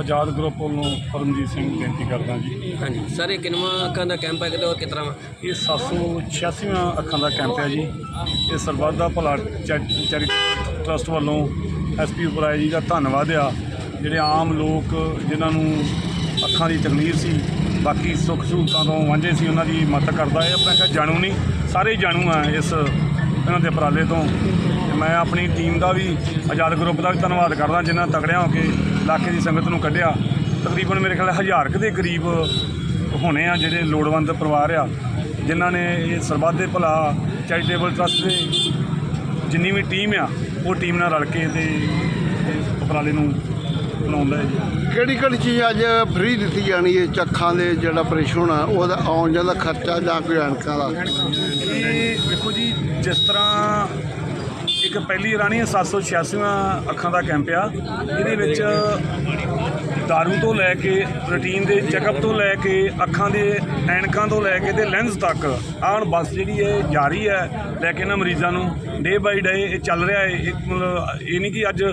ਆਜ਼ਾਦ group ਵੱਲੋਂ ਪਰਮਜੀਤ ਸਿੰਘ ਬੇਨਤੀ ਕਰਦਾ ਜੀ। ਹਾਂਜੀ। ਸਰ ਇਹ ਕਿੰਨਵਾਂ ਅੱਖਾਂ ਦਾ ਕੈਂਪ ਹੈ ਕਿਤੇ ਹੋਰ ਤਰ੍ਹਾਂ ਵਾ? ਇਹ 786ਵਾਂ ਅੱਖਾਂ ਦਾ ਕੈਂਪ ਹੈ ਜੀ। ਇਹ ਸਰਬੱਤ ਦਾ ਭਲਾ ਚੈਰਿਟੀ ਟਰਸਟ ਵੱਲੋਂ ਐਸਪੀ ਉਪਰਾਏ ਜੀ ਦਾ ਧੰਨਵਾਦ ਆ। ਜਿਹੜੇ ਆਮ ਲੋਕ ਜਿਨ੍ਹਾਂ ਨੂੰ ਅੱਖਾਂ ਦੀ ਤਕਲੀਫ ਸੀ ਬਾਕੀ ਸੁੱਖ ਸਹੂਲਤਾਂ ਤੋਂ ਵਾਂਝੇ ਸੀ ਉਹਨਾਂ ਦੀ ਮਦਦ ਕਰਦਾ ਹੈ। ਆਪਣਾ ਜਾਣੂ ਨਹੀਂ ਸਾਰੇ ਜਾਣੂ ਆ ਇਸ ਇਹਨਾਂ ਦੇ ਉਪਰਾਲੇ ਤੋਂ। ਤੇ ਮੈਂ ਆਪਣੀ ਟੀਮ ਦਾ ਵੀ ਆਜ਼ਾਦ ਗਰੁੱਪ ਦਾ ਵੀ ਧੰਨਵਾਦ ਕਰਦਾ ਜਿਨ੍ਹਾਂ ਤਕੜਿਆਂ ਹੋ ਕੇ ਇਲਾਕੇ ਦੀ ਸੰਗਤ ਨੂੰ ਕੱਢਿਆ। ਤਕਰੀਬਨ ਮੇਰੇ ਖਿਆਲ ਹਜ਼ਾਰ ਕੁ ਦੇ ਕਰੀਬ ਹੋਣੇ ਆ ਜਿਹੜੇ ਲੋੜਵੰਦ ਪਰਿਵਾਰ ਆ ਜਿਨ੍ਹਾਂ ਨੇ ਇਹ ਸਰਬੱਤ ਦੇ ਭਲਾ ਚੈਰੀਟੇਬਲ ਟਰਸਟ ਦੇ ਜਿੰਨੀ ਵੀ ਟੀਮ ਆ ਉਹ ਟੀਮ ਨਾਲ ਰਲ ਕੇ ਤੇ ਉਪਰਾਲੇ ਨੂੰ ਬਣਾਉਂਦਾ ਹੈ ਜੀ। ਕਿਹੜੀ ਕਿਹੜੀ ਚੀਜ਼ ਅੱਜ ਫ੍ਰੀ ਦਿੱਤੀ ਜਾਣੀ ਹੈ ਚੱਖਾਂ ਦੇ ਜਿਹੜਾ ਆਪਰੇਸ਼ਨ ਆ ਉਹਦਾ ਆਉਣ ਜਾਣ ਦਾ ਖਰਚਾ ਜਾਂ ਕੋਈ ਐਨਕਾਂ ਦਾ? ਇਹ ਦੇਖੋ ਜੀ ਜਿਸ ਤਰ੍ਹਾਂ ਇੱਕ ਪਹਿਲੀ ਰਾਣੀ 786ਵਾਂ ਅੱਖਾਂ ਦਾ ਕੈਂਪ ਆ। ਇਹਦੇ ਵਿੱਚ ਦਾਰੂ ਤੋਂ ਲੈ ਕੇ ਰੂਟੀਨ ਦੇ ਚੈੱਕਅਪ ਤੋਂ ਲੈ ਕੇ ਅੱਖਾਂ ਦੇ ਐਨਕਾਂ ਤੋਂ ਲੈ ਕੇ ਤੇ ਲੈਂਸ ਤੱਕ ਆਣ ਬੱਸ ਜਿਹੜੀ ਹੈ ਜਾਰੀ ਹੈ। ਲੈ ਕੇ ਇਹਨਾਂ ਮਰੀਜ਼ਾਂ ਨੂੰ। ਡੇ ਬਾਈ ਡੇ ਇਹ ਚੱਲ ਰਿਹਾ ਹੈ। ਇਹ ਮਤਲਬ ਇਹ ਨਹੀਂ ਕਿ ਅੱਜ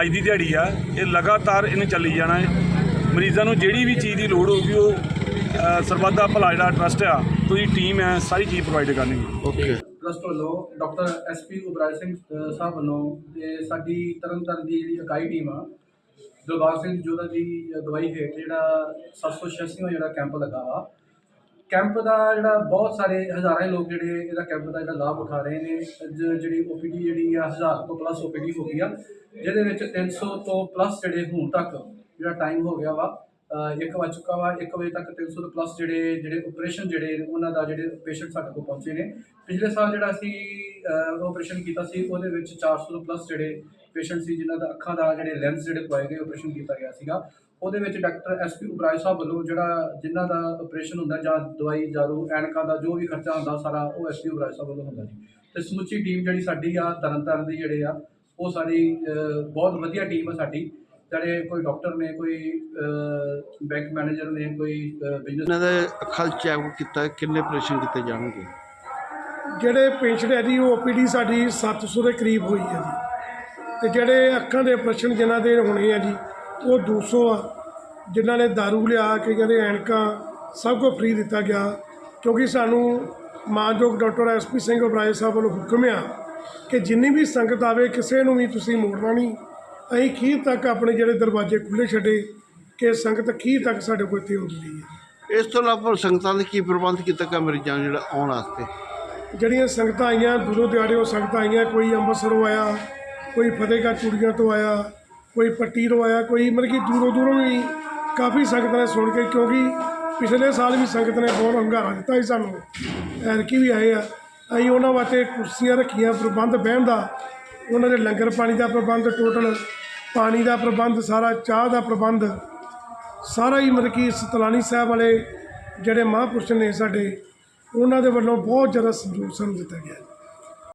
ਅੱਜ ਦੀ ਦਿਹਾੜੀ ਆ। ਇਹ ਲਗਾਤਾਰ ਇਹਨੇ ਚੱਲੀ ਜਾਣਾ ਹੈ। ਮਰੀਜ਼ਾਂ ਨੂੰ ਜਿਹੜੀ ਵੀ ਚੀਜ਼ ਦੀ ਲੋੜ ਹੋਊਗੀ ਉਹ ਅ, ਸਰਬੱਤ ਦਾ ਭਲਾ ਜਿਹੜਾ ਟਰਸਟ ਆ ਤੁਸੀਂ ਟੀਮ ਹੈ ਸਾਰੀ ਚੀਜ਼ ਪ੍ਰੋਵਾਈਡ ਕਰਨੀ ਓਕੇ ਟਰਸਟ ਵੱਲੋਂ ਡਾਕਟਰ ਐਸਪੀ ਉਬਰਾਜ ਸਿੰਘ ਸਾਹਿਬ ਵੱਲੋਂ ਤੇ ਸਾਡੀ ਤਰਨਤਾਰਨ ਦੀ ਜਿਹੜੀ ਇਕਾਈ ਟੀਮ ਆ, ਦਲਬਾਗ ਸਿੰਘ ਜੋਧਾ ਦੀ ਅਗਵਾਈ ਹੇਠ ਜਿਹੜਾ 786ਵਾਂ ਜਿਹੜਾ ਕੈਂਪ ਲੱਗਾ ਵਾ। ਕੈਂਪ ਦਾ ਜਿਹੜਾ ਬਹੁਤ ਸਾਰੇ ਹਜ਼ਾਰਾਂ ਹੀ ਲੋਕ ਜਿਹੜੇ ਇਹਦਾ ਕੈਂਪ ਦਾ ਜਿਹੜਾ ਲਾਭ ਉਠਾ ਰਹੇ ਨੇ। ਅੱਜ ਜਿਹੜੀ ਓਪੀਡੀ ਜਿਹੜੀ ਆ, ਹਜ਼ਾਰ ਤੋਂ ਪਲੱਸ ਓਪੀਡੀ ਹੋ ਗਈ ਆ, ਜਿਹਦੇ ਵਿੱਚ 300 ਤੋਂ ਪਲੱਸ ਜਿਹੜੇ ਹੁਣ ਤੱਕ ਜਿਹੜਾ ਟਾਈਮ ਹੋ ਗਿਆ ਵਾ ਇੱਕ ਵੱਜ ਚੁੱਕਾ ਵਾ 1 ਵਜੇ ਤੱਕ 300 ਤੋਂ ਪਲੱਸ ਜਿਹੜੇ ਜਿਹੜੇ ਆਪਰੇਸ਼ਨ ਜਿਹੜੇ ਨੇ, ਉਹਨਾਂ ਦਾ ਜਿਹੜੇ ਪੇਸ਼ੈਂਟ ਸਾਡੇ ਕੋਲ ਪਹੁੰਚੇ ਨੇ। ਪਿਛਲੇ ਸਾਲ ਜਿਹੜਾ ਅਸੀਂ ਆਪਰੇਸ਼ਨ ਕੀਤਾ ਸੀ ਉਹਦੇ ਵਿੱਚ 400 ਤੋਂ ਪਲੱਸ ਜਿਹੜੇ ਪੇਸ਼ੈਂਟ ਸੀ ਜਿਨ੍ਹਾਂ ਦਾ ਅੱਖਾਂ ਦਾ ਜਿਹੜੇ ਲੈਂਸ ਜਿਹੜੇ ਪਵਾਏ ਗਏ ਆਪਰੇਸ਼ਨ ਕੀਤਾ ਗਿਆ ਸੀਗਾ। ਉਹਦੇ ਵਿੱਚ ਡਾਕਟਰ ਐਸਪੀ ਉਬਰਾਏ ਸਾਹਿਬ ਵੱਲੋਂ ਜਿਹੜਾ ਜਿਨ੍ਹਾਂ ਦਾ ਆਪਰੇਸ਼ਨ ਹੁੰਦਾ ਜਾਂ ਦਵਾਈ ਦਾਰੂ ਐਨਕਾਂ ਦਾ ਜੋ ਵੀ ਖਰਚਾ ਹੁੰਦਾ ਸਾਰਾ ਉਹ ਐਸਪੀ ਉਬਰਾਏ ਸਾਹਿਬ ਵੱਲੋਂ ਹੁੰਦਾ ਜੀ। ਤੇ ਸਮੁੱਚੀ ਟੀਮ ਜਿਹੜੀ ਸਾਡੀ ਆ ਤਰਨਤਾਰਨ ਦੀ ਜਿਹੜੇ ਆ ਉਹ ਸਾਡੀ ਬਹੁਤ ਵਧੀਆ ਟੀਮ ਆ ਸਾਡੀ। ਜਿਹੜੇ ਕੋਈ ਡਾਕਟਰ ਨੇ ਕੋਈ ਬੈਂਕ ਮੈਨੇਜਰ ਨੇ ਕੋਈ ਬਿਜ਼ਨਸ ਇਹਨਾਂ ਦੇ ਅੱਖਾਂ ਚੈੱਕ ਕੀਤਾ ਕਿੰਨੇ ਆਪਰੇਸ਼ਨ ਕੀਤੇ ਜਾਣਗੇ। ਜਿਹੜੇ ਪੇਸ਼ੈਂਟ ਹੈ ਜੀ ਉਹ ਓਪੀਡੀ ਸਾਡੀ 700 ਦੇ ਕਰੀਬ ਹੋਈ ਹੈ ਜੀ। ਤੇ ਜਿਹੜੇ ਅੱਖਾਂ ਦੇ ਆਪਰੇਸ਼ਨ ਜਿਨ੍ਹਾਂ ਦੇ ਹੋਣੇ ਆ ਜੀ ਉਹ 200 ਆ। ਜਿਨ੍ਹਾਂ ਨੇ दारू ਲਿਆ ਕੇ ਕਹਿੰਦੇ ਐਨਕਾਂ ਸਭ ਕੁਝ ਫ੍ਰੀ ਦਿੱਤਾ ਗਿਆ। ਕਿਉਂਕਿ ਸਾਨੂੰ ਮਾਨਯੋਗ ਡਾਕਟਰ ਐਸਪੀ ਸਿੰਘ ਉਬਰਾਏ ਸਾਹਿਬ ਵੱਲੋਂ ਹੁਕਮ ਆ ਕਿ ਜਿੰਨੀ ਵੀ ਸੰਗਤ ਆਵੇ ਕਿਸੇ ਨੂੰ ਵੀ ਤੁਸੀਂ ਮੋੜਨਾ ਨਹੀਂ। ਅਸੀਂ ਖੀਰ ਤੱਕ ਆਪਣੇ ਜਿਹੜੇ ਦਰਵਾਜ਼ੇ ਖੁੱਲ੍ਹੇ ਛੱਡੇ ਕਿ ਸੰਗਤ ਖੀਰ ਤੱਕ ਸਾਡੇ ਕੋਲ ਇੱਥੇ ਹੁੰਦੀ ਰਹੀ ਹੈ। ਇਸ ਤੋਂ ਇਲਾਵਾ ਸੰਗਤਾਂ ਦੇ ਕੀ ਪ੍ਰਬੰਧ ਕੀਤਾ ਗਿਆ ਮਰੀਜ਼ਾਂ ਨੂੰ ਜਿਹੜਾ ਆਉਣ ਵਾਸਤੇ? ਜਿਹੜੀਆਂ ਸੰਗਤਾਂ ਆਈਆਂ ਦੂਰੋਂ ਦਿਹਾੜਿਓਂ ਸੰਗਤਾਂ ਆਈਆਂ ਕੋਈ ਅੰਮ੍ਰਿਤਸਰੋਂ ਆਇਆ ਕੋਈ ਫਤਿਹਗੜ੍ਹ ਚੂੜੀਆਂ ਤੋਂ ਆਇਆ ਕੋਈ ਪੱਟੀ ਤੋਂ ਆਇਆ ਕੋਈ ਮਤਲਬ ਕਿ ਦੂਰੋਂ ਦੂਰੋਂ ਵੀ ਕਾਫੀ ਸੰਗਤਾਂ ਨੇ ਸੁਣ ਕੇ ਕਿਉਂਕਿ ਪਿਛਲੇ ਸਾਲ ਵੀ ਸੰਗਤ ਨੇ ਬਹੁਤ ਹੰਗਾਰਾ ਦਿੱਤਾ ਸੀ ਸਾਨੂੰ। ਐਰਕੀ ਵੀ ਆਏ ਆ। ਅਸੀਂ ਉਹਨਾਂ ਵਾਸਤੇ ਕੁਰਸੀਆਂ ਰੱਖੀਆਂ ਪ੍ਰਬੰਧ ਬਹਿਣ ਦਾ। ਉਹਨਾਂ ਦੇ ਲੰਗਰ ਪਾਣੀ ਦਾ ਪ੍ਰਬੰਧ ਟੋਟਲ ਪਾਣੀ ਦਾ ਪ੍ਰਬੰਧ, ਸਾਰਾ ਚਾਹ ਦਾ ਪ੍ਰਬੰਧ, ਸਾਰਾ ਹੀ ਮਤਲਬ ਕਿ ਸਤਲਾਨੀ ਸਾਹਿਬ ਵਾਲੇ ਜਿਹੜੇ ਮਹਾਂਪੁਰਸ਼ ਨੇ ਸਾਡੇ, ਉਹਨਾਂ ਦੇ ਵੱਲੋਂ ਬਹੁਤ ਜ਼ਿਆਦਾ ਸਹਿਯੋਗ ਸਾਨੂੰ ਦਿੱਤਾ ਗਿਆ।